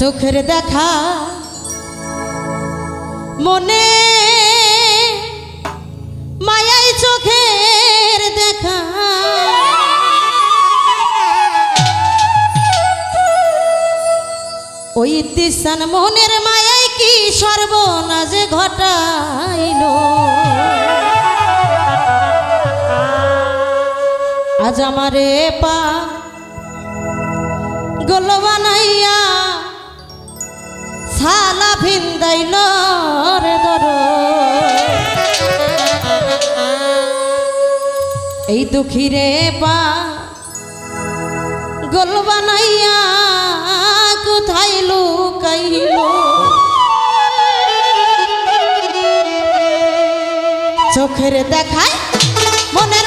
চোখের দেখা মনে মায়াই চোখের দেখা। ওই দিশান মনের মায়াই কি সর্বনাজে ঘটাইল? আজ আমারে পা গোলবানাইয়া সালা ভিন্দাইল রে দর। এই দুঃখী পা গোল বানাইয়া কোথায় লুকাইল? চোখের দেখায় মনের